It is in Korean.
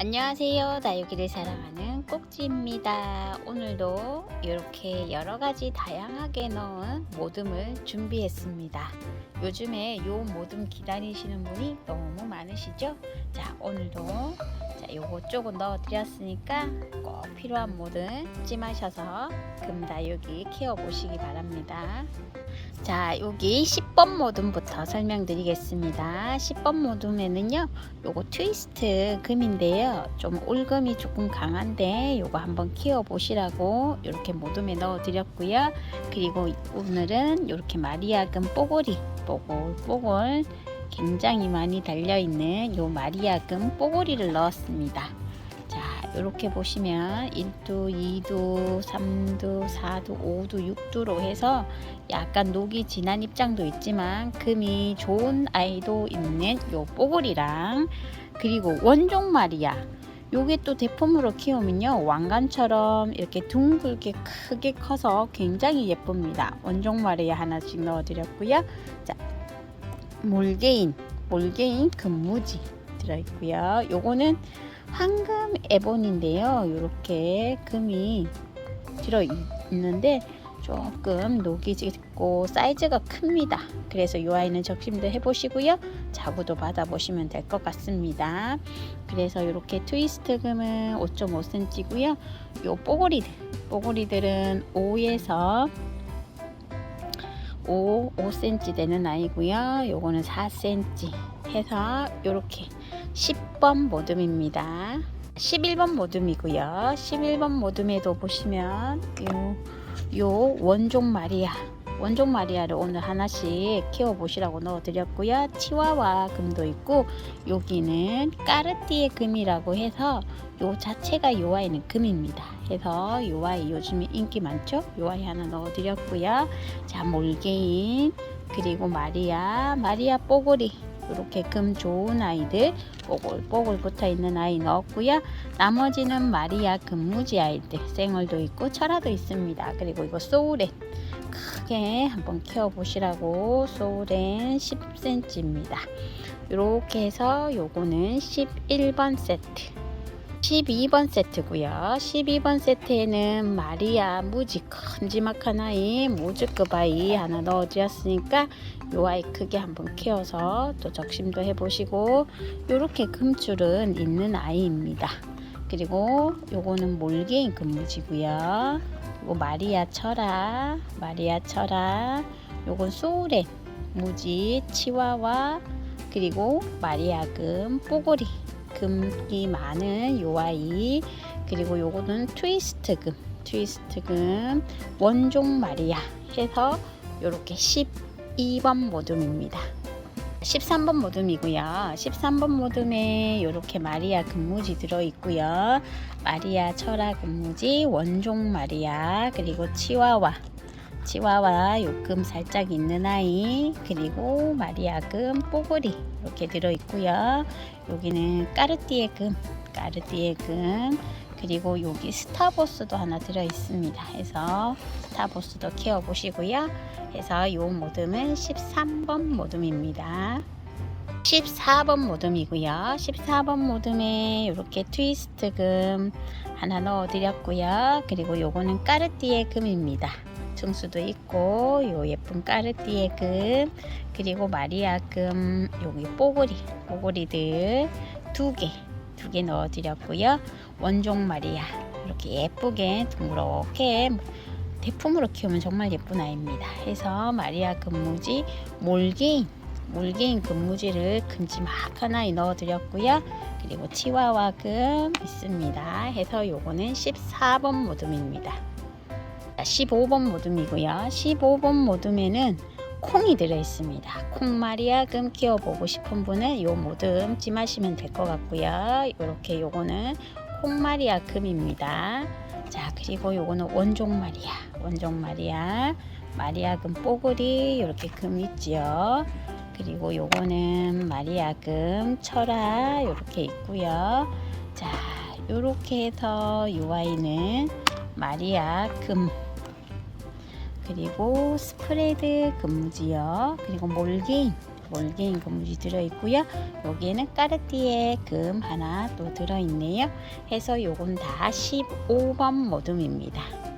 안녕하세요. 다육이를 사랑하는 꼭지입니다. 오늘도 이렇게 여러 가지 다양하게 넣은 모듬을 준비했습니다. 요즘에 요 모듬 기다리시는 분이 너무 많으시죠? 자, 오늘도 자, 요거 조금 넣어 드렸으니까 꼭 필요한 모듬 찜하셔서 금다육이 키워 보시기 바랍니다. 자, 여기 10번 모듬부터 설명드리겠습니다. 10번 모듬에는요, 요거 트위스트 금인데요. 좀 올금이 조금 강한데 요거 한번 키워 보시라고 이렇게 모둠에 넣어 드렸고요. 그리고 오늘은 이렇게 마리아금 뽀글이 뽀글 뽀글 굉장히 많이 달려 있는 요 마리아금 뽀글이를 넣었습니다. 자, 이렇게 보시면 1두, 2두, 3두, 4두, 5두, 6두로 해서 약간 녹이 진한 입장도 있지만 금이 좋은 아이도 있는 요 뽀글이랑 그리고 원종 마리아 요게 또 대품으로 키우면요 왕관처럼 이렇게 둥글게 크게 커서 굉장히 예쁩니다. 원종 마리아 하나씩 넣어드렸고요. 자 몰개인 몰개인 금무지 들어있고요. 요거는 황금 에본인데요. 요렇게 금이 들어있는데 조금 녹이 짙고 사이즈가 큽니다. 그래서 이 아이는 적심도 해보시고요. 자구도 받아보시면 될 것 같습니다. 그래서 이렇게 트위스트 금은 5.5cm고요. 요 뽀고리들, 뽀고리들은 5에서 5, 5cm 되는 아이고요. 요거는 4cm 해서 이렇게 10번 모듬입니다. 11번 모듬이고요. 11번 모듬에도 보시면 요, 요 원종 마리아 원종 마리아를 오늘 하나씩 키워 보시라고 넣어 드렸고요. 치와와 금도 있고 여기는 까르띠에 금이라고 해서 요 자체가 요 아이는 금입니다. 해서 요 아이 요즘에 인기 많죠? 요 아이 하나 넣어 드렸고요. 자, 몰개인 그리고 마리아 마리아 뽀고리 이렇게 금 좋은 아이들 뽀글뽀글 붙어 있는 아이 넣었고요. 나머지는 마리아 금무지 아이들 생얼도 있고 철화도 있습니다. 그리고 이거 소울엔 크게 한번 키워 보시라고 소울엔 10cm입니다. 이렇게 해서 요거는 11번 세트 12번 세트고요. 12번 세트에는 마리아 무지 큼지막한 아이 모즈급 아이 하나 넣어드렸으니까 요 아이 크게 한번 키워서 또 적심도 해보시고 요렇게 금줄은 있는 아이입니다. 그리고 요거는 몰개인 금무지고요. 요거 마리아 철아, 마리아 철아, 요건 소울의 무지 치와와 그리고 마리아금 뽀고리 금이 많은 요 아이 그리고 요거는 트위스트 금 트위스트 금 원종 마리아 해서 요렇게 12번 모둠입니다. 13번 모둠이고요. 13번 모둠에 요렇게 마리아 금무지 들어있고요. 마리아 철화 금무지 원종 마리아 그리고 치와와 치와와 요금 살짝 있는 아이 그리고 마리아금 뽀글이 이렇게 들어 있고요. 여기는 까르띠에 금 까르띠에 금 그리고 여기 스타보스도 하나 들어 있습니다. 해서 스타보스도 키워 보시고요. 해서 요 모듬은 13번 모듬입니다. 14번 모듬이고요. 14번 모듬에 이렇게 트위스트 금 하나 넣어 드렸고요. 그리고 요거는 까르띠에 금입니다 증수도 있고 요 예쁜 까르띠에 금 그리고 마리아 금 여기 뽀고리 뽀고리들 두 개 두 개 넣어 드렸고요. 원종 마리아 이렇게 예쁘게 둥그렇게 대품으로 키우면 정말 예쁜 아이입니다. 해서 마리아 금무지 몰개인 몰개인 금무지를 금지막한 아이 넣어 드렸고요. 그리고 치와와 금 있습니다. 해서 요거는 14번 모둠입니다 15번 모둠이고요. 15번 모둠에는 콩이 들어있습니다. 콩마리아 금 키워보고 싶은 분은 요 모둠 찜하시면 될 것 같고요. 이렇게 요거는 콩마리아 금입니다. 자 그리고 요거는 원종 마리아 원종 마리아 마리아 금 뽀글이 이렇게 금 있지요. 그리고 요거는 마리아 금 철아 이렇게 있고요. 자 요렇게 해서 요 아이는 마리아 금 그리고 스프레드 금지요. 그리고 몰개인 몰개인 금물이 들어있고요. 여기에는 까르띠에 금 하나 또 들어있네요. 해서 요건 다 15번 모둠입니다.